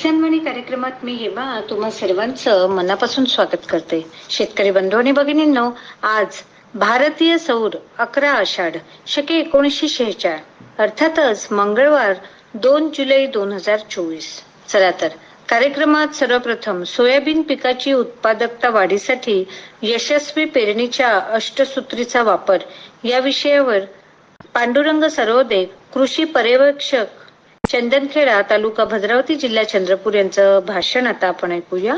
किसानवाणी कार्यक्रमात मी हेमा तुम्हा सर्वांचं मनापासून स्वागत करते. शेतकरी बंधू आणि भगिनींनो आज भारतीय सौर अकरा आषाढ शके एकोणीसशे शेहेचाळ अर्थातच मंगळवार दोन जुलै दोन हजार चोवीस. चला तर कार्यक्रमात सर्वप्रथम सोयाबीन पिकाची उत्पादकता वाढीसाठी यशस्वी पेरणीच्या अष्टसूत्रीचा वापर या विषयावर पांडुरंग सरोदे कृषी पर्यवेक्षक चंदनखेडा तालुका भद्रावती जिल्हा चंद्रपूर यांचं भाषण आता आपण ऐकूया.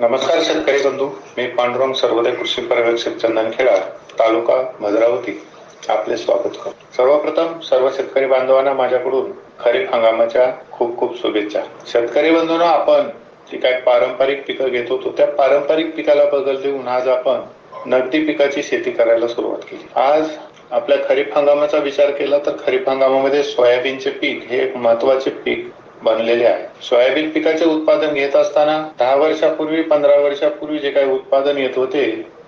नमस्कार शेतकरी बंधू मी पांडुरंग सर्वोदय कृषी पर्यवेक्षक चंदनखेडा तालुका भद्रावती. आपले स्वागत करतो. सर्वप्रथम सर्व शेतकरी बांधवांना माझ्याकडून खरीप हंगामाच्या खूप खूप शुभेच्छा. शेतकरी बंधूंना आपण जी काय पारंपरिक पिकं घेत होतो त्या पारंपरिक पिकाला बदल देऊन आज आपण नगदी पिकाची शेती करायला सुरुवात केली. आज आपल्या खरीप हंगामाचा विचार केला तर खरीप हंगामामध्ये सोयाबीनचे पीक हे एक महत्त्वाचे पीक बनलेले आहे. सोयाबीन पिकाचे उत्पादन घेत असताना दहा वर्षापूर्वी पंधरा वर्षापूर्वी जे काही उत्पादन येत होते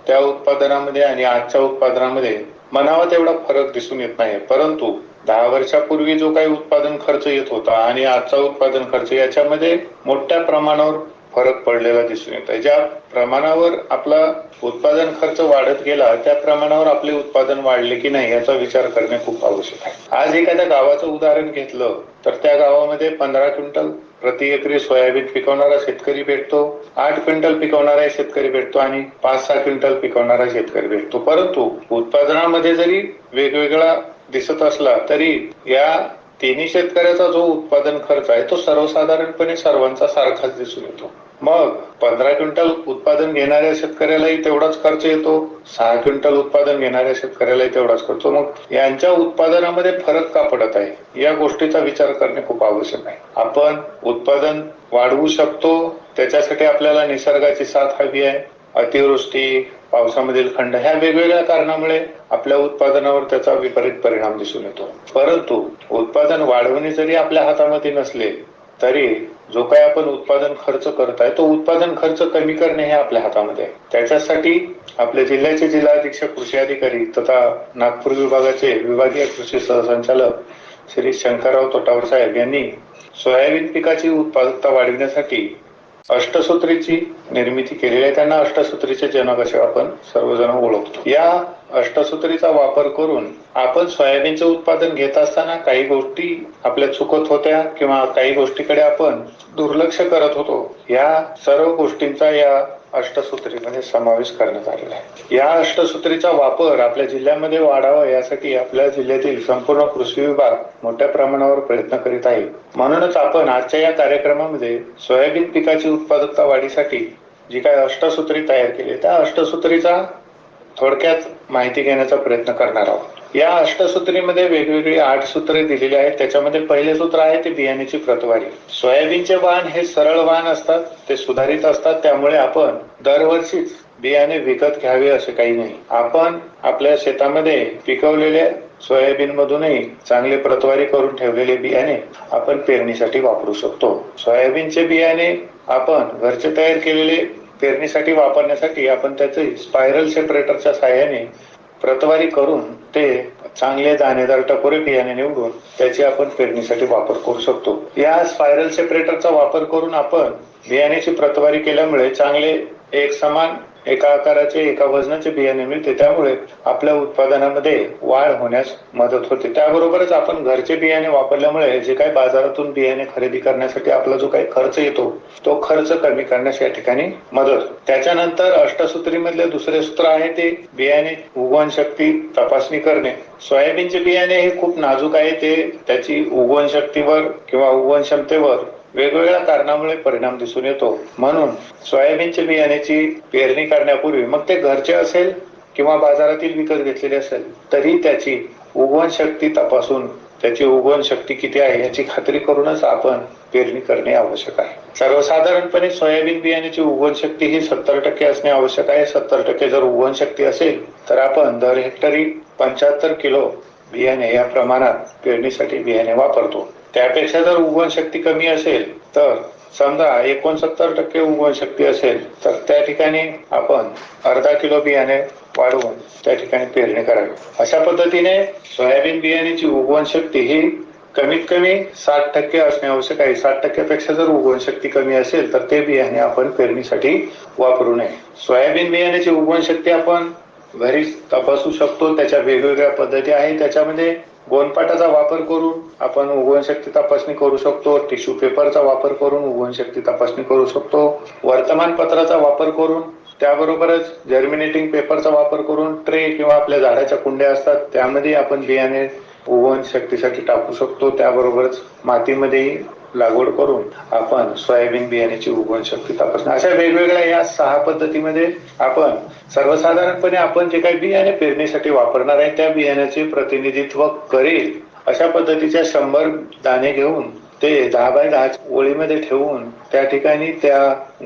त्या उत्पादनामध्ये आणि आजच्या उत्पादनामध्ये मनावा तेवढा फरक दिसून येत नाही. परंतु दहा वर्षापूर्वी जो काही उत्पादन खर्च येत होता आणि आजचा उत्पादन खर्च याच्यामध्ये मोठ्या प्रमाणावर फरक पडलेला दिसून येत आहे. ज्या प्रमाणावर आपला उत्पादन खर्च वाढत गेला त्या प्रमाणावर आपले उत्पादन वाढले की नाही याचा विचार करणे खूप आवश्यक आहे. आज एखाद्या गावाचं उदाहरण घेतलं तर त्या गावामध्ये पंधरा क्विंटल प्रति एकरी सोयाबीन पिकवणारा शेतकरी भेटतो आठ क्विंटल पिकवणारा शेतकरी भेटतो आणि पाच सहा क्विंटल पिकवणारा शेतकरी भेटतो. परंतु उत्पादनामध्ये जरी वेगवेगळा दिसत असला तरी या तिन्ही शेतकऱ्याचा जो उत्पादन खर्च आहे तो सर्वसाधारणपणे सर्वांचा सारखाच दिसून येतो. मग पंधरा क्विंटल उत्पादन घेणाऱ्या शेतकऱ्यालाही तेवढाच खर्च येतो सहा क्विंटल उत्पादन घेणाऱ्या शेतकऱ्यालाही तेवढाच खर्च मग यांच्या उत्पादनामध्ये फरक का पडत आहे? या गोष्टीचा विचार करणे खूप आवश्यक आहे. आपण उत्पादन वाढवू शकतो त्याच्यासाठी आपल्याला निसर्गाची साथ हवी आहे अतिवृष्टी पावसामधील खंड ह्या वेगवेगळ्या कारणामुळे आपल्या उत्पादनावर त्याचा विपरीत परिणाम दिसून येतो. परंतु उत्पादन वाढवणे जरी आपल्या हातामध्ये नसले तरी जो काही आपण उत्पादन खर्च करत आहे तो उत्पादन खर्च कमी करणे हे आपल्या हातामध्ये आहे. त्याच्यासाठी आपल्या जिल्ह्याचे जिल्हा अधीक्षक कृषी अधिकारी तथा नागपूर विभागाचे विभागीय कृषी सहसंचालक श्री शंकरराव तोटावर साहेब यांनी सोयाबीन पिकाची उत्पादकता वाढविण्यासाठी अष्टसूत्रीची निर्मिती केलेली आहे. त्यांना अष्टसूत्रीचे जनक असे आपण सर्वजण ओळखतो. या अष्टसूत्रीचा वापर करून आपण सोयाबीनचं उत्पादन घेत असताना काही गोष्टी आपल्या चुकत होत्या किंवा काही गोष्टीकडे आपण दुर्लक्ष करत होतो. या सर्व गोष्टींचा या अष्टसूत्रीमध्ये समावेश करण्यात आलेला आहे. या अष्टसूत्रीचा वापर आपल्या जिल्ह्यामध्ये वाढावा यासाठी आपल्या जिल्ह्यातील संपूर्ण कृषी विभाग मोठ्या प्रमाणावर प्रयत्न करीत आहे. म्हणूनच आपण आजच्या या कार्यक्रमामध्ये सोयाबीन पिकाची उत्पादकता वाढीसाठी जी काय अष्टसूत्री तयार केली त्या अष्टसूत्रीचा थोडक्यात माहिती घेण्याचा प्रयत्न करणार आहोत. या अष्टसूत्रीमध्ये वेगवेगळी आठ सूत्रे दिलेली आहेत. त्याच्यामध्ये पहिले सूत्र आहे ते बियाण्याची प्रतवारी. सोयाबीनचे वाण हे सरळ वाण असतात ते सुधारित असतात. त्यामुळे आपण दरवर्षीच बियाणे विकत घ्यावे असे काही नाही. आपण आपल्या शेतामध्ये पिकवलेल्या सोयाबीन मधूनही चांगले प्रतवारी करून ठेवलेले बियाणे आपण पेरणीसाठी वापरू शकतो. सोयाबीनचे बियाणे आपण घरचे तयार केलेले पेरणीसाठी वापरण्यासाठी आपण त्याचे स्पायरल सेपरेटरच्या साह्याने प्रतवारी करून ते चांगले दाणेदार टपोरे बियाणे निवडून त्याची आपण पेरणीसाठी वापर करू शकतो. या स्पायरल सेपरेटरचा वापर करून आपण बियाण्याची प्रतवारी केल्यामुळे चांगले एक समान एका आकाराचे एका वजनाचे बियाणे मिळते. त्यामुळे आपल्या उत्पादनामध्ये वाढ होण्यास मदत होते. त्याबरोबरच आपण घरचे बियाणे वापरल्यामुळे जे काही बाजारातून बियाणे खरेदी करण्यासाठी आपला जो काही खर्च येतो तो खर्च कमी करण्यास या ठिकाणी मदत. त्याच्यानंतर अष्टसूत्री मधले दुसरे सूत्र आहे ते बियाणे उगवण शक्ती तपासणी करणे. सोयाबीनचे बियाणे हे खूप नाजूक आहे ते त्याची उगवण शक्तीवर किंवा उगवण क्षमतेवर वेगवेगळ्या कारणामुळे परिणाम दिसून येतो. म्हणून सोयाबीनच्या बियाण्याची पेरणी करण्यापूर्वी मग ते घरचे असेल किंवा बाजारातील विकत घेतलेले असेल तरी त्याची उगवण शक्ती तपासून त्याची उगवण शक्ती किती आहे याची खात्री करूनच आपण पेरणी करणे आवश्यक आहे. सर्वसाधारणपणे सोयाबीन बियाण्याची उगवण शक्ती ही सत्तर टक्के असणे आवश्यक आहे. सत्तर टक्के जर उगवण शक्ती असेल तर आपण दर हेक्टरी पंच्याहत्तर किलो बियाणे या प्रमाणात पेरणीसाठी बियाणे वापरतो. त्यापेक्षा जर उगवण शक्ती कमी असेल तर समजा एकोणसत्तर टक्के उगवण शक्ती असेल तर त्या ठिकाणी आपण अर्धा किलो बियाणे वाढवून त्या ठिकाणी पेरणी करावी. अशा पद्धतीने सोयाबीन बियाण्याची उगवण शक्ती ही कमीत कमी साठ टक्के असणे आवश्यक आहे. साठ टक्क्यापेक्षा जर उगवण शक्ती कमी असेल तर ते बियाणे आपण पेरणीसाठी वापरू नये. सोयाबीन बियाण्याची उगवण शक्ती आपण घरी तपासू शकतो. त्याच्या वेगवेगळ्या पद्धती आहेत. त्याच्यामध्ये गोनपाटाचा वापर करून आपण उगवण शक्ती तपासणी करू शकतो टिश्यू पेपरचा वापर करून उगवण शक्ती तपासणी करू शकतो वर्तमानपत्राचा वापर करून त्याबरोबरच जर्मिनेटिंग पेपरचा वापर करून ट्रे किंवा आपल्या झाडाच्या कुंड्या असतात त्यामध्ये आपण बियाणे उगवण शक्तीसाठी टाकू शकतो त्याबरोबरच मातीमध्येही लागवड करून आपण सोयाबीन बियाण्याची उगवण शक्ती तपासणी. अशा वेगवेगळ्या या सहा पद्धतीमध्ये आपण सर्वसाधारणपणे आपण जे काही बियाणे पेरणीसाठी वापरणार आहे त्या बियाण्याचे प्रतिनिधित्व करेल. अशा पद्धतीच्या शंभर दाणे घेऊन ते दहा बाय दहा ओळीमध्ये ठेवून त्या ठिकाणी त्या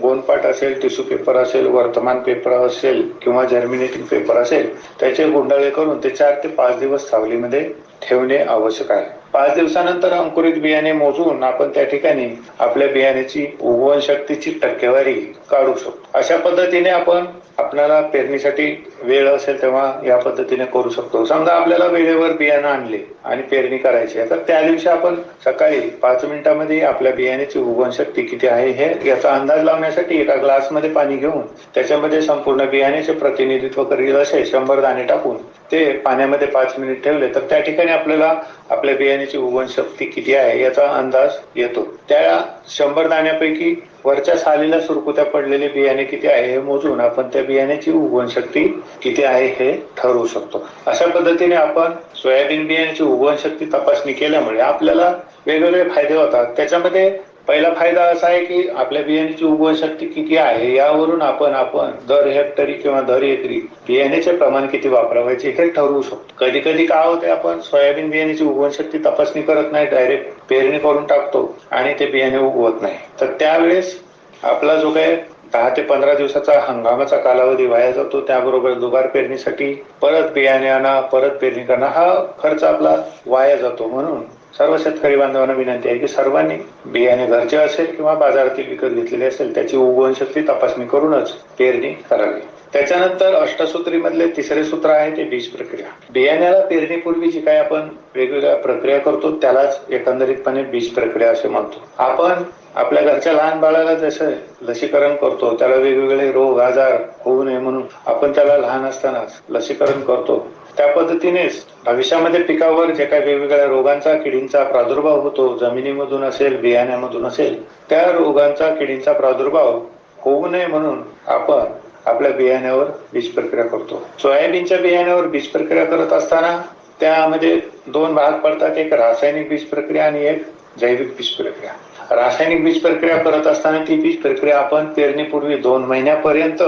गोंदपाट असेल टिश्यू पेपर असेल वर्तमान पेपर असेल किंवा जर्मिनेटिंग पेपर असेल त्याचे गुंडाळे करून ते चार ते पाच दिवस सावलीमध्ये ठेवणे आवश्यक आहे. पाच दिवसानंतर अंकुरित बियाणे मोजून आपण त्या ठिकाणी आपल्या बियाण्याची उगवण शक्तीची टक्केवारी काढू शकतो. अशा पद्धतीने आपण आपल्याला पेरणीसाठी वेळ असेल तेव्हा या पद्धतीने करू शकतो. समजा आपल्याला वेळेवर बियाणं आणले आणि पेरणी करायची आहे तर त्या दिवशी आपण सकाळी पाच मिनिटांमध्ये आपल्या बियाण्याची उगवण शक्ती किती आहे हे याचा अंदाज लावण्यासाठी एका ग्लासमध्ये पाणी घेऊन त्याच्यामध्ये संपूर्ण बियाण्याचे प्रतिनिधित्व करील असे शंभर दाणे टाकून ते पाण्यामध्ये पाच मिनिट ठेवले तर त्या ठिकाणी आपल्याला आपल्या बियाण्याची उगवण शक्ती किती आहे याचा अंदाज येतो. त्या शंभर दाण्यापैकी वरच्या सालीला सुरकुत्या पडलेले बियाणे किती आहे हे मोजून आपण त्या बियाण्याची उगवण शक्ती किती आहे हे ठरवू शकतो. अशा पद्धतीने आपण सोयाबीन बियाण्याची उगवण शक्ती तपासणी केल्यामुळे आपल्याला वेगवेगळे फायदे होतात. त्याच्यामध्ये पहिला फायदा असा आहे की आपल्या बियाण्याची उगवण शक्ती किती आहे यावरून आपण आपण दर हेक्टरी किंवा दर एकरी बियाण्याचे प्रमाण किती वापरावायचे हे ठरवू शकतो. कधी कधी काय होते आपण सोयाबीन बियाण्याची उगवण शक्ती तपासणी करत नाही डायरेक्ट पेरणी करून टाकतो आणि ते बियाणे उगवत नाही. तर त्यावेळेस आपला जो काही दहा ते पंधरा दिवसाचा हंगामाचा कालावधी वाया जातो त्याबरोबर दुबार पेरणीसाठी परत बियाणे आणा परत पेरणी करणं हा खर्च आपला वाया जातो म्हणून सर्व शेतकरी बांधवांना विनंती आहे की सर्वांनी बियाणे घरचे असेल किंवा बाजारातील विकत घेतलेले असेल त्याची उगवण शक्ती तपासणी करूनच पेरणी करावी. त्याच्यानंतर अष्टसूत्री मधले तिसरे सूत्र आहे ते बीज प्रक्रिया. बियाण्याला पेरणीपूर्वी जी काही आपण वेगवेगळ्या प्रक्रिया करतो त्यालाच एकंदरीतपणे बीज प्रक्रिया असे म्हणतो. आपण आपल्या घरच्या लहान बाळाला जसं लसीकरण करतो त्याला वेगवेगळे रोग आजार होऊ नये म्हणून आपण त्याला लहान असतानाच लसीकरण करतो. त्या पद्धतीनेच भविष्यामध्ये पिकावर जे काही वेगवेगळ्या रोगांचा किडींचा प्रादुर्भाव होतो जमिनीमधून असेल बियाण्यामधून असेल त्या रोगांचा किडींचा प्रादुर्भाव होऊ नये म्हणून आपण आपल्या बियाण्यावर बीज प्रक्रिया करतो. सोयाबीनच्या बियाण्यावर बीज प्रक्रिया करत असताना त्यामध्ये दोन भाग पडतात. एक रासायनिक बीज प्रक्रिया आणि एक जैविक बीज प्रक्रिया. रासायनिक बीज प्रक्रिया करत असताना ती बीज प्रक्रिया आपण पेरणीपूर्वी दोन महिन्यापर्यंत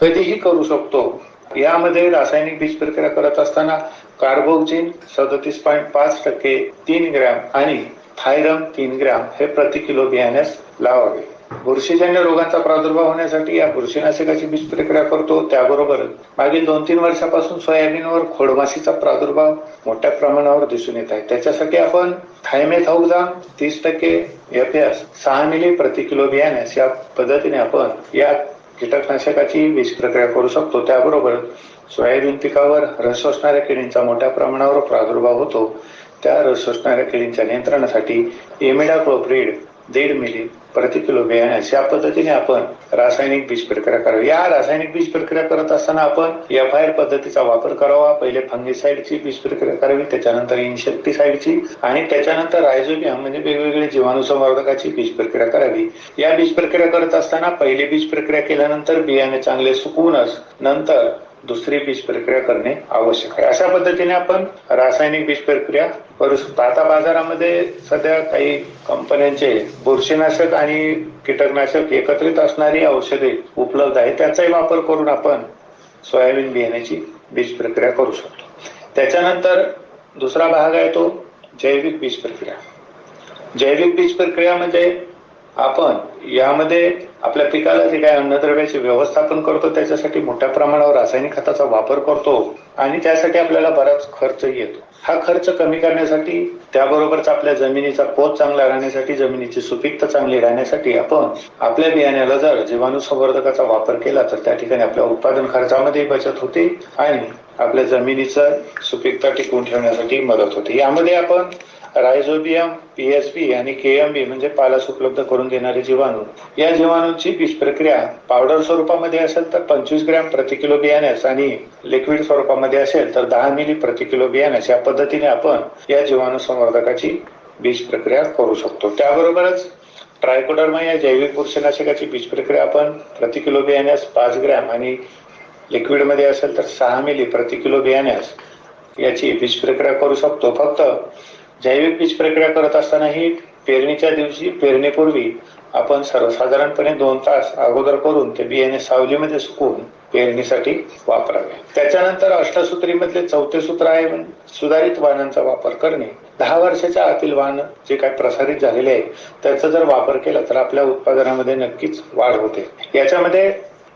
कधीही करू शकतो. यामध्ये रासायनिक बीज प्रक्रिया करत असताना कार्बोक्सिन सदतीस पॉईंट पाच टक्के तीन ग्रॅम आणि थायरम तीन ग्रॅम हे प्रति किलो बियाण्यास लावावे. बुरशीजन्य रोगांचा प्रादुर्भाव होण्यासाठी या बुरशीनाशकाची बीज प्रक्रिया करतो. त्याबरोबर मागील दोन तीन वर्षापासून सोयाबीनवर खोडमाशीचा प्रादुर्भाव मोठ्या प्रमाणावर दिसून येत आहे. त्याच्यासाठी आपण थायमेथाउझा तीस टक्के एफ एस सहा मिली प्रति किलो बियाण्यास या पद्धतीने आपण या कीटकनाशकाची विषप्रक्रिया प्रक्रिया करू शकतो. त्याबरोबर सोयाबीन पिकावर रस सोसणाऱ्या किडींचा मोठ्या प्रमाणावर प्रादुर्भाव होतो. त्या रस सोसणाऱ्या किडींच्या नियंत्रणासाठी इमिडाक्लोप्रिड दीड मिली प्रति किलो अशा पद्धतीने आपण रासायनिक बीज प्रक्रिया करावी. या रासायनिक बीज प्रक्रिया करत असताना आपण एफ आय पद्धतीचा वापर करावा. पहिले फंगिसाईडची बीज प्रक्रिया करावी त्याच्यानंतर इन्सेक्टिसाइडची आणि त्याच्यानंतर रायझोबियम म्हणजे वेगवेगळे जीवाणू संवर्धकाची बीज प्रक्रिया करावी. या बीज प्रक्रिया करत असताना पहिली बीज प्रक्रिया केल्यानंतर बियाणे चांगले सुकवूनच नंतर दुसरी बीज प्रक्रिया करणे आवश्यक आहे. अशा पद्धतीने आपण रासायनिक बीज प्रक्रिया करू शकतो. आता बाजारामध्ये सध्या काही कंपन्यांचे बुरशीनाशक आणि कीटकनाशक एकत्रित असणारी औषधे उपलब्ध आहेत. त्याचाही वापर करून आपण सोयाबीन बियाण्याची बीज प्रक्रिया करू शकतो. त्याच्यानंतर दुसरा भाग आहे तो जैविक बीज प्रक्रिया. जैविक बीज प्रक्रिया म्हणजे आपण यामध्ये आपल्या पिकाला जे काही अन्नद्रव्याचे व्यवस्थापन करतो त्याच्यासाठी मोठ्या प्रमाणावर रासायनिक खताचा वापर करतो आणि त्यासाठी आपल्याला बराच खर्च येतो. हा खर्च कमी करण्यासाठी त्याबरोबरच आपल्या जमिनीचा पोत चांगला राहण्यासाठी जमिनीची सुपीकता चांगली राहण्यासाठी आपण आपल्या बियाण्याला जर जीवाणू संवर्धकाचा वापर केला तर त्या ठिकाणी आपल्या उत्पादन खर्चामध्ये बचत होते आणि आपल्या जमिनीचं सुपीकता टिकवून ठेवण्यासाठी मदत होते. यामध्ये आपण रायझोबियम पीएसबी आणि केएमबी म्हणजे पालास उपलब्ध करून देणारे जीवाणू. या जीवाणूंची बीज प्रक्रिया पावडर स्वरूपामध्ये असेल तर पंचवीस ग्रॅम प्रति किलो बियाण्यास आणि लिक्विड स्वरूपामध्ये असेल तर दहा मिली प्रति किलो बियाण्यास या पद्धतीने आपण या जीवाणू संवर्धकाची बीज प्रक्रिया करू शकतो. त्याबरोबरच ट्रायकोडर्मा या जैविक बुरशीनाशकाची बीज प्रक्रिया आपण प्रति किलो बियाण्यास पाच ग्रॅम आणि लिक्विडमध्ये असेल तर सहा मिली प्रति किलो बियाण्यास याची बीज प्रक्रिया करू शकतो. फक्त जैविक बीज प्रक्रिया करत असतानाही पेरणीच्या दिवशी पेरणीपूर्वी आपण सर्वसाधारणपणे दोन तास अगोदर करून ते बियाणे सावलीमध्ये सुकवून पेरणीसाठी वापरावे. त्याच्यानंतर अष्टसूत्रीमधले चौथे सूत्र आहे म्हणजे सुधारित वाहनांचा वापर करणे. दहा वर्षाच्या आतील वाहन जे काय प्रसारित झालेले आहे त्याचा जर वापर केला तर आपल्या उत्पादनामध्ये नक्कीच वाढ होते. याच्यामध्ये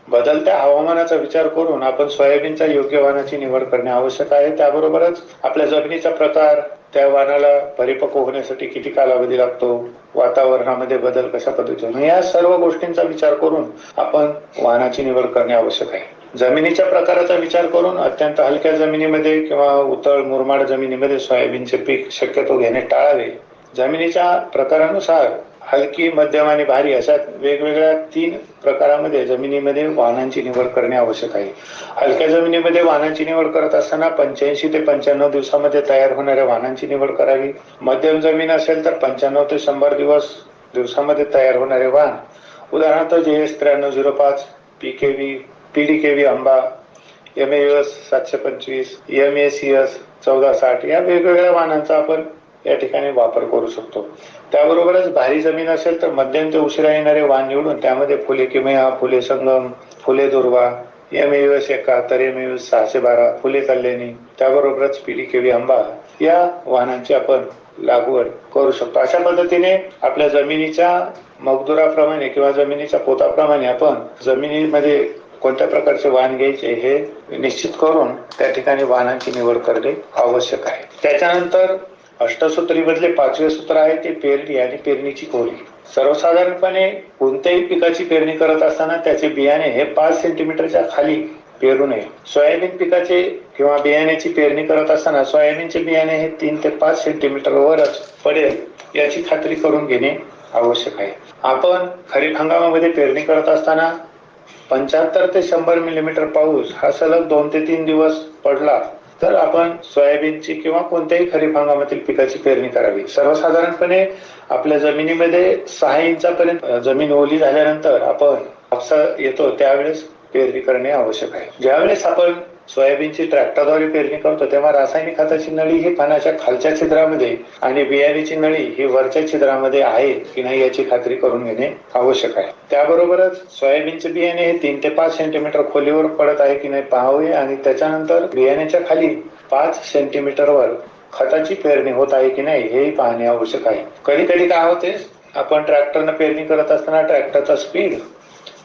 बदलत्या हवामानाचा विचार करून आपण सोयाबीनच्या योग्य वाहनाची निवड करणे आवश्यक आहे. त्याबरोबरच आपल्या जमिनीचा प्रकार त्या वाहनाला परिपक्व होण्यासाठी किती कालावधी लागतो वातावरणामध्ये बदल कशा पद्धतीने या सर्व गोष्टींचा विचार करून आपण वाहनाची निवड करणे आवश्यक आहे. जमिनीच्या प्रकाराचा विचार करून अत्यंत हलक्या जमिनीमध्ये किंवा उतळ मुरमाड जमिनीमध्ये सोयाबीनचे पीक शक्यतो घेणे टाळावे. जमिनीच्या प्रकारानुसार हलकी मध्यम आणि भारी अशा वेगवेगळ्या तीन प्रकारामध्ये जमिनीमध्ये वाहनांची निवड करणे आवश्यक आहे. हलक्या जमिनीमध्ये वाहनांची निवड करत असताना पंच्याऐंशी ते पंच्याण्णव दिवसामध्ये तयार होणाऱ्या वाहनांची निवड करावी. मध्यम जमीन असेल तर पंच्याण्णव ते शंभर दिवस दिवसामध्ये तयार होणारे वाहन. उदाहरणार्थ जे एस त्र्याण्णव झिरो पाच P K V P D K V आंबा एम एस सातशे पंचवीस एम ए सी एस चौदा साठ या वेगवेगळ्या वाहनांचा आपण या ठिकाणी वापर करू शकतो. त्याबरोबरच भारी जमीन असेल तर मध्यम ते उशिरा येणारे वाहन निवडून त्यामध्ये फुले किमया फुले संगम फुले दुर्वा एम एस एकाहत्तर एम एस सहाशे बारा फुले कल्याणी त्याबरोबरच पिढी केवी आंबा या वाहनांची आपण लागवड करू शकतो. अशा पद्धतीने आपल्या जमिनीच्या मगदुराप्रमाणे किंवा जमिनीच्या पोताप्रमाणे आपण जमिनीमध्ये कोणत्या प्रकारचे वाहन घ्यायचे हे निश्चित करून त्या ठिकाणी वाहनांची निवड करणे आवश्यक आहे. त्याच्यानंतर अष्टसूत्रीमधले पाचवे सूत्र आहे ते पेरणी आणि पेरणीची खोली सर्वसाधारणपणे कोणत्याही पिकाची पेरणी करत असताना त्याचे बियाणे हे पाच सेंटीमीटरच्या खाली पेरू नये. सोयाबीन पिकाचे किंवा बियाण्याची पेरणी करत असताना सोयाबीनचे बियाणे हे तीन ते पाच सेंटीमीटर वरच पडेल याची खात्री करून घेणे आवश्यक आहे. आपण खरीप हंगामामध्ये पेरणी करत असताना पंच्याहत्तर ते शंभर मिलीमीटर पाऊस हा सलग दोन ते तीन दिवस पडला तर आपण सोयाबीनची किंवा कोणत्याही खरीप हंगामातील पिकाची पेरणी करावी. सर्वसाधारणपणे आपल्या जमिनीमध्ये सहा इंचापर्यंत जमीन ओली झाल्यानंतर आपण कापसा येतो त्यावेळेस पेरणी करणे आवश्यक आहे. ज्यावेळेस आपण सोयाबीनची ट्रॅक्टरद्वारे पेरणी करतो तेव्हा रासायनिक खताची नळी ही पानाच्या खालच्या छिद्रामध्ये आणि बियाणीची नळी ही वरच्या छिद्रामध्ये आहे की नाही याची खात्री करून घेणे आवश्यक आहे. त्याबरोबरच सोयाबीनचे बियाणे हे तीन ते पाच सेंटीमीटर खोलीवर पडत आहे की नाही पाहावे आणि त्याच्यानंतर बियाण्याच्या खाली पाच सेंटीमीटरवर खताची पेरणी होत आहे की नाही हेही पाहणे आवश्यक आहे. कधी कधी काय होते आपण ट्रॅक्टरनं पेरणी करत असताना ट्रॅक्टरचा स्पीड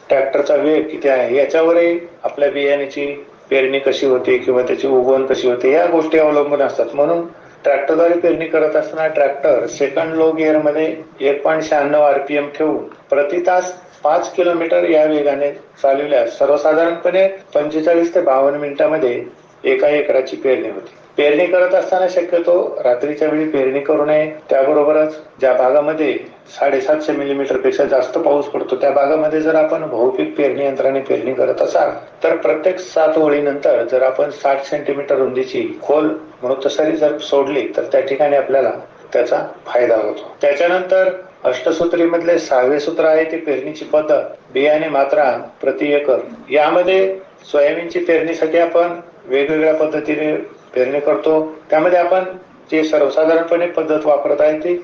ट्रॅक्टरचा वेग किती आहे याच्यावरही आपल्या बियाण्याची पेरणी कशी होते किंवा त्याची उगवण कशी होते या गोष्टी अवलंबून असतात. म्हणून ट्रॅक्टरद्वारे पेरणी करत असताना ट्रॅक्टर सेकंड लो गिअरमध्ये एक पॉईंट शहाण्णव आरपीएम ठेवून प्रति तास पाच किलोमीटर या वेगाने चालवल्यास सर्वसाधारणपणे पंचेचाळीस ते बावन्न मिनिटांमध्ये एका एकराची पेरणी होते. पेरणी करत असताना शक्यतो रात्रीच्या वेळी पेरणी करू नये. त्याबरोबरच ज्या भागामध्ये साडेसातशे मिलीमीटरपेक्षा जास्त पाऊस पडतो. त्या भागामध्ये जर आपण बहुपीक पेरणी यंत्राने पेरणी करत असाल तर प्रत्येक सात ओळीनंतर जर आपण साठ सेंटीमीटर रुंदीची खोल मृतसरी जर सोडली तर त्या ठिकाणी आपल्याला त्याचा फायदा होतो. त्याच्यानंतर अष्टसूत्री मधले सहावे सूत्र आहे ते पेरणीची पद्धत. बियाणे मात्रा प्रति एकर. यामध्ये सोयाबीनची पेरणीसाठी आपण वेगवेगळ्या पद्धतीने पेरणी करतो. त्यामध्ये आपण जे सर्वसाधारणपणे पद्धत वापरत आहे ती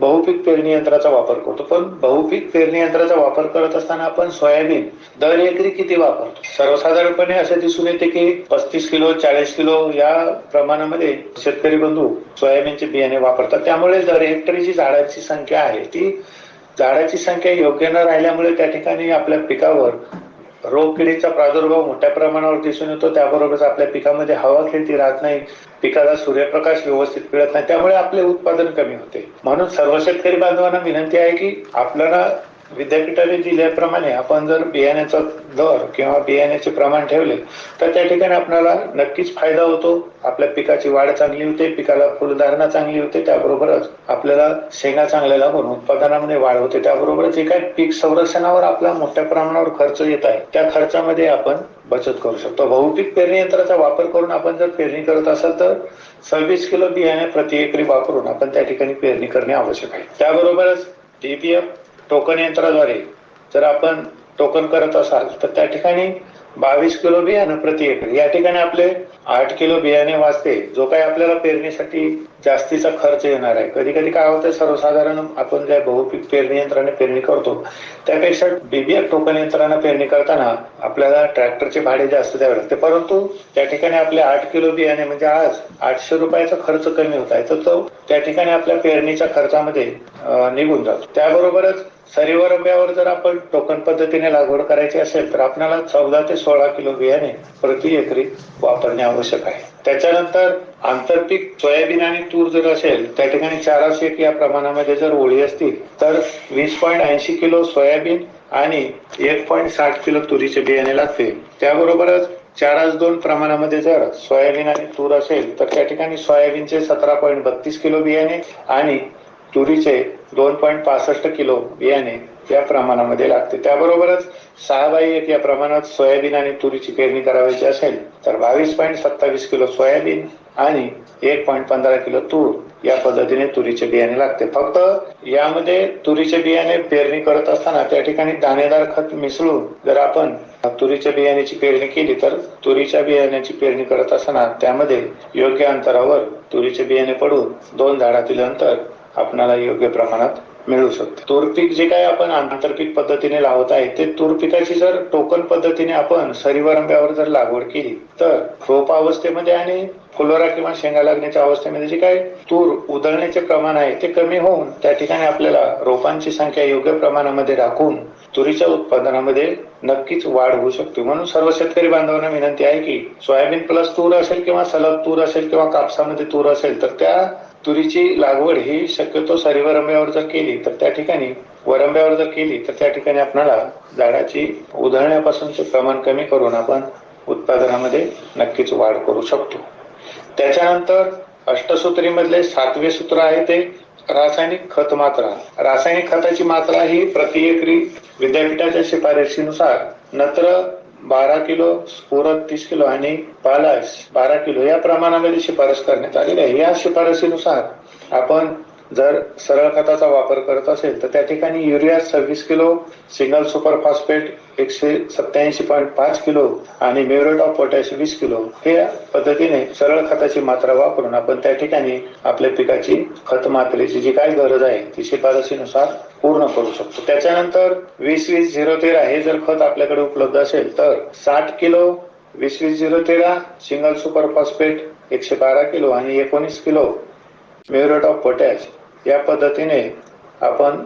बहुपीक पेरणी यंत्राचा वापर करतो. पण बहुपीक पेरणी यंत्राचा वापर करत असताना आपण सोयाबीन दर एकरी किती वापरतो? सर्वसाधारणपणे असे दिसून येते की पस्तीस किलो चाळीस किलो या प्रमाणामध्ये शेतकरी बंधू सोयाबीनचे बियाणे वापरतात. त्यामुळे दर हेक्टरीची झाडाची झाडांची संख्या आहे. ती झाडाची संख्या योग्य न राहिल्यामुळे त्या ठिकाणी आपल्या पिकावर रोग किडीचा प्रादुर्भाव मोठ्या प्रमाणावर दिसून येतो. त्याबरोबरच आपल्या पिकामध्ये हवा खेळती राहत नाही. पिकाला सूर्यप्रकाश व्यवस्थित मिळत नाही. त्यामुळे आपले उत्पादन कमी होते. म्हणून सर्व शेतकरी बांधवांना विनंती आहे की आपल्याला विद्यापीठाने दिल्याप्रमाणे आपण जर बियाण्याचा दर किंवा बियाण्याचे प्रमाण ठेवले तर त्या ठिकाणी आपल्याला नक्कीच फायदा होतो. आपल्या पिकाची वाढ चांगली होते पिकाला फुलधारणा चांगली होते त्याबरोबरच आपल्याला शेंगा चांगल्या लागून उत्पादनामध्ये वाढ होते. त्याबरोबरच जे काही पीक संरक्षणावर आपला मोठ्या प्रमाणावर खर्च येत आहे. त्या खर्चामध्ये आपण बचत करू शकतो. बहुपीक पेरणी यंत्राचा वापर करून आपण जर पेरणी करत असाल तर सव्वीस किलो बियाणे प्रति एकरी वापरून आपण त्या ठिकाणी पेरणी करणे आवश्यक आहे. त्याबरोबरच डीपीएफ टोकन यंत्राद्वारे जर आपण टोकन करत असाल तर त्या ठिकाणी बावीस किलो बियाणं प्रति एकर. या ठिकाणी आपले आठ किलो बियाणे वाचते जो काही आपल्याला पेरणीसाठी जास्तीचा खर्च येणार आहे. कधी कधी काय होतं सर्वसाधारण आपण ज्या बहुपीक पेरणी यंत्राने पेरणी करतो त्यापेक्षा बीबीएफ टोकन यंत्राने पेरणी करताना आपल्याला ट्रॅक्टरचे भाडे जास्त द्यावे लागते. परंतु त्या ठिकाणी आपले आठ किलो बियाणे म्हणजे आज आठशे रुपयाचा खर्च कमी होत आहे तर तो त्या ठिकाणी आपल्या पेरणीच्या खर्चामध्ये निघून जातो. त्याबरोबरच सरीवर रंब्यावर जर आपण टोकन पद्धतीने लागवड करायची असेल तर आपल्याला चौदा ते सोळा किलो बियाणे प्रति एकरी वापरणे आवश्यक आहे. त्याच्यानंतर आंतरपीक सोयाबीन आणि तूर जर असेल त्या ठिकाणी चाराशे एक या प्रमाणामध्ये जर ओळी असतील तर वीस पॉईंट ऐंशी किलो सोयाबीन आणि एक पॉईंट साठ किलो तुरीचे बियाणे लागते त्याबरोबरच चार दोन प्रमाणामध्ये जर सोयाबीन आणि तूर असेल तर त्या ठिकाणी सोयाबीनचे सतरा पॉईंट बत्तीस किलो बियाणे आणि तुरीचे दोन पॉईंट पासष्ट किलो बियाणे या प्रमाणामध्ये लागते. त्याबरोबरच सहाबाई एक या प्रमाणात सोयाबीन आणि तुरीची पेरणी करावयाची असेल तर बावीस पॉईंट सत्तावीस किलो सोयाबीन आणि एक पॉईंट पंधरा किलो तूर या पद्धतीने तुरीचे बियाणे लागते. फक्त यामध्ये तुरीचे बियाणे पेरणी करत असताना त्या ठिकाणी दाणेदार खत मिसळून जर आपण तुरीच्या बियाण्याची पेरणी केली तर तुरीच्या बियाण्याची पेरणी करत असताना त्यामध्ये योग्य अंतरावर तुरीचे बियाणे पडून दोन झाडातील अंतर आपणाला योग्य प्रमाणात मिळू शकते. तूर पीक जे काही आपण आंतरपीक पद्धतीने लावत आहे ते तूर पिकाची जर टोकन पद्धतीने आपण सरीवरंब्यावर जर लागवड केली तर रोप अवस्थेमध्ये आणि फुलोरा किंवा शेंगा लागण्याच्या अवस्थेमध्ये जे काही तूर उधळण्याचे प्रमाण आहे ते कमी होऊन त्या ठिकाणी आपल्याला रोपांची संख्या योग्य प्रमाणामध्ये राखून तुरीच्या उत्पादनामध्ये नक्कीच वाढ होऊ शकते. म्हणून सर्व शेतकरी बांधवांना विनंती आहे की सोयाबीन प्लस तूर असेल किंवा सलग तूर असेल किंवा कापसामध्ये तूर असेल तर त्या तुरीची लागवड ही शक्यतो सारी वरंब्यावर जर केली तर त्या ठिकाणी वरंब्यावर जर केली तर त्या ठिकाणी आपणाला झाडाची उधळण्यापासूनचे प्रमाण कमी करून आपण उत्पादनामध्ये नक्कीच वाढ करू शकतो. त्याच्यानंतर अष्टसूत्रीमधले सातवे सूत्र आहे ते रासायनिक खत मात्रा. रासायनिक खताची मात्रा ही प्रति एकरी विद्यापीठाच्या शिफारशीनुसार नत्र बारा किलो स्फुरद तीस किलो आणि पालाश बारा किलो. या प्रमाणामध्ये शिफारस करण्यात आलेली आहे. या शिफारशीनुसार आपण जर सरळ खताचा वापर करत असेल तर त्या ठिकाणी युरिया सव्वीस किलो सिंगल सुपर फॉस्फेट एकशे सत्याऐंशी पॉईंट पाच किलो आणि म्युरेट ऑफ पोटॅश वीस किलो हे पद्धतीने सरळ खताची मात्रा वापरून आपण त्या ठिकाणी आपल्या पिकाची खत मात्रेची जी काय गरज आहे ती शिफारशीनुसार पूर्ण करू शकतो. त्याच्यानंतर वीस वीस झिरो तेरा हे जर खत आपल्याकडे उपलब्ध असेल तर साठ किलो वीस वीस झिरो तेरा सिंगल सुपर फॉस्फेट एकशे बारा किलो आणि एकोणीस किलो म्युरेट ऑफ पोटॅश या पद्धतीने आपण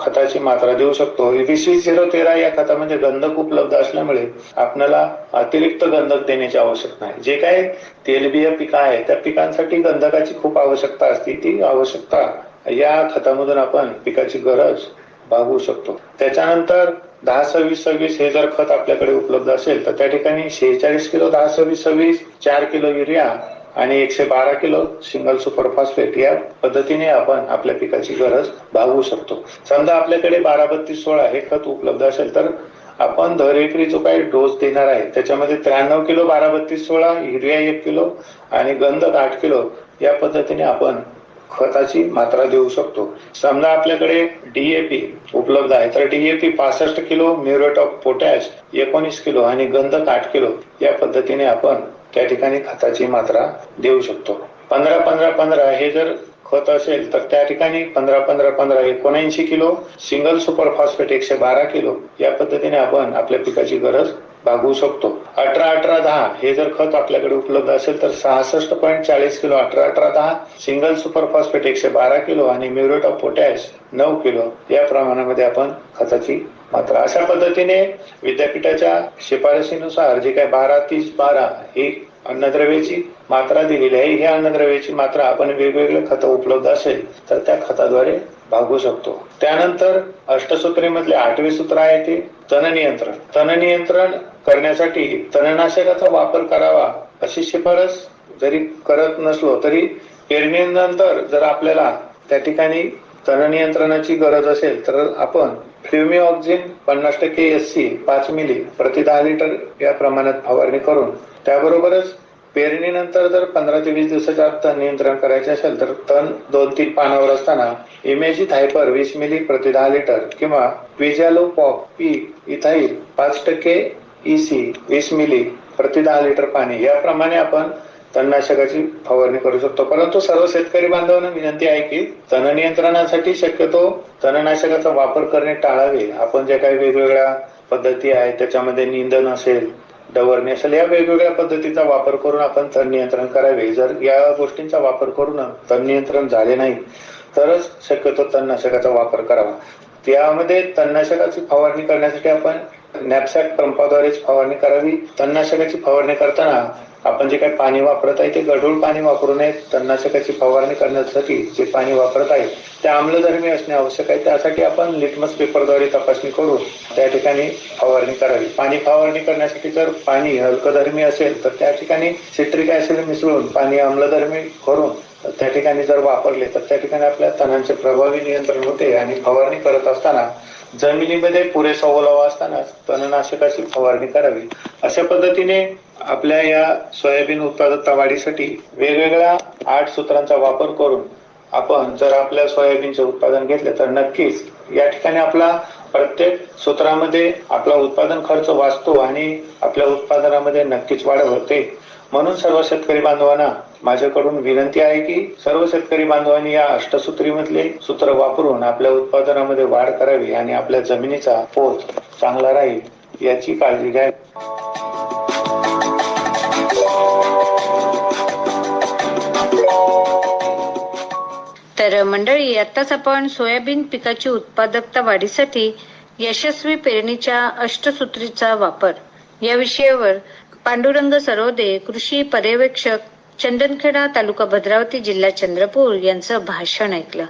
खताची मात्रा देऊ शकतो. वीस झिरो तेरा या खतामध्ये गंधक उपलब्ध असल्यामुळे आपल्याला अतिरिक्त गंधक देण्याची आवश्यकता नाही जे काही तेलबिया पिकं आहे त्या पिकांसाठी गंधकाची खूप आवश्यकता असते. ती आवश्यकता या खतामधून आपण पिकाची गरज भागवू शकतो. त्याच्यानंतर दहा सव्वीस सव्वीस हे जर खत आपल्याकडे उपलब्ध असेल तर त्या ठिकाणी शेहेचाळीस किलो दहा सव्वीस सव्वीस चार किलो युरिया आणि एकशे बारा किलो सिंगल सुपरफास्फेट या पद्धतीने आपण आपल्या पिकाची गरज भागवू शकतो. समजा आपल्याकडे बारा बत्तीस सोळा हे खत उपलब्ध असेल तर आपण दर एकरी जो काही डोस देणार आहे त्याच्यामध्ये त्र्याण्णव किलो बारा बत्तीस सोळा युरिया एक किलो आणि गंधक आठ किलो या पद्धतीने आपण खताची मात्रा देऊ शकतो. समजा आपल्याकडे डीएपी उपलब्ध आहे तर डीएपी पासष्ट किलो म्युरेट ऑफ पोटॅश एकोणीस किलो आणि गंधक आठ किलो या पद्धतीने आपण त्या ठिकाणी खताची मात्रा देऊ शकतो. पंधरा पंधरा पंधरा हे जर खत असेल तर त्या ठिकाणी पंधरा पंधरा पंधरा एकोणऐंशी किलो सिंगल सुपर फॉस्फेट एकशे बारा किलो या पद्धतीने आपण आपल्या पिकाची गरज भागवू शकतो. अठरा अठरा दहा हे जर खत आपल्याकडे उपलब्ध असेल तर सहासष्ट पॉईंट चाळीस किलो अठरा अठरा दहा सिंगल सुपर फॉस्फेट एकशे बारा किलो आणि म्युरेट ऑफ पोटॅश नऊ किलो या प्रमाणामध्ये आपण खताची मात्रा अशा पद्धतीने विद्यापीठाच्या शिफारशीनुसार जे काय बारा तीस बारा ही अन्नद्रव्याची मात्रा दिलेली आहे. ह्या अन्नद्रव्याची मात्रा आपण वेगवेगळे खत उपलब्ध असेल तर त्या खताद्वारे भागू शकतो. त्यानंतर अष्टसूत्रीमधले आठवे सूत्र आहे ते तण नियंत्रण तण नियंत्रण करण्यासाठी तणनाशकाचा वापर करावा अशी शिफारस जरी करत नसलो तरी पेरणीनंतर जर आपल्याला त्या ठिकाणी तण नियंत्रणाची गरज असेल तर आपण फ्ल्युमिऑक्झिन पन्नास टक्के एस सी पाच मिली प्रति दहा लिटर या प्रमाणात फवारणी करून त्याबरोबरच पेरणीनंतर जर पंधरा ते वीस दिवसाच्या आत तण नियंत्रण करायचे असेल तर तण दोन तीन पानावर असताना इमेजी हायपर वीस मिली प्रति दहा लिटर किंवा विजालो पॉप पी इथाईल पाच टक्के इसी वीस मिली प्रति दहा लिटर पाणी याप्रमाणे आपण तणनाशकाची फवारणी करू शकतो. परंतु सर्व शेतकरी बांधवांना विनंती आहे की तण नियंत्रणासाठी शक्यतो तणनाशकाचा वापर करणे टाळावे. आपण जे काही वेगवेगळ्या पद्धती आहेत त्याच्यामध्ये निंदन असेल डवरणे असेल या वेगवेगळ्या पद्धतीचा वापर करून आपण तण नियंत्रण करावे. जर या गोष्टींचा वापर करून तण नियंत्रण झाले नाही तरच शक्यतो तणनाशकाचा वापर करावा. त्यामध्ये तणनाशकाची फवारणी करण्यासाठी आपण नॅपसॅक पंपाद्वारेच फवारणी करावी. तणनाशकाची फवारणी करताना आपण जे काही पाणी वापरत आहे ते गढूळ पाणी वापरू नये. तणनाशकाची फवारणी करण्यासाठी जे पाणी वापरत आहे ते आम्लधर्मी असणे आवश्यक आहे. त्यासाठी आपण लिटमस पेपरद्वारे तपासणी करून त्या ठिकाणी फवारणी करावी. पाणी फवारणी करण्यासाठी जर पाणी हलकधर्मी असेल तर त्या ठिकाणी सिट्रिक ऍसिड मिसळून पाणी आम्लधर्मी करून त्या ठिकाणी जर वापरले तर त्या ठिकाणी आपल्या तणांचे प्रभावी नियंत्रण होते आणि फवारणी करत असताना जमिनीमध्ये पुरेसा ओलावा असताना तणनाशकाची फवारणी करावी. अशा पद्धतीने आपल्या या सोयाबीन उत्पादकता वाढीसाठी वेगवेगळ्या आठ सूत्रांचा वापर करून आपण जर आपल्या सोयाबीनचे उत्पादन घेतले तर नक्कीच या ठिकाणी आपला प्रत्येक सूत्रामध्ये आपला उत्पादन खर्च वाचतो आणि आपल्या उत्पादनामध्ये नक्कीच वाढ होते. म्हणून सर्व शेतकरी बांधवांना माझ्याकडून विनंती आहे की सर्व शेतकरी बांधवांनी या अष्टसूत्रीमधले सूत्र वापरून आपल्या उत्पादनामध्ये वाढ करावी आणि आपल्या जमिनीचा पोत चांगला राहील याची काळजी घ्यावी. तर मंडळी आताच आपण सोयाबीन पिकाची उत्पादकता वाढीसाठी यशस्वी पेरणीच्या अष्टसूत्रीचा वापर. या विषयावर पांडुरंग सरोदे कृषी पर्यवेक्षक चंदनखेडा तालुका भद्रावती जिल्हा चंद्रपूर यांचं भाषण ऐकलं.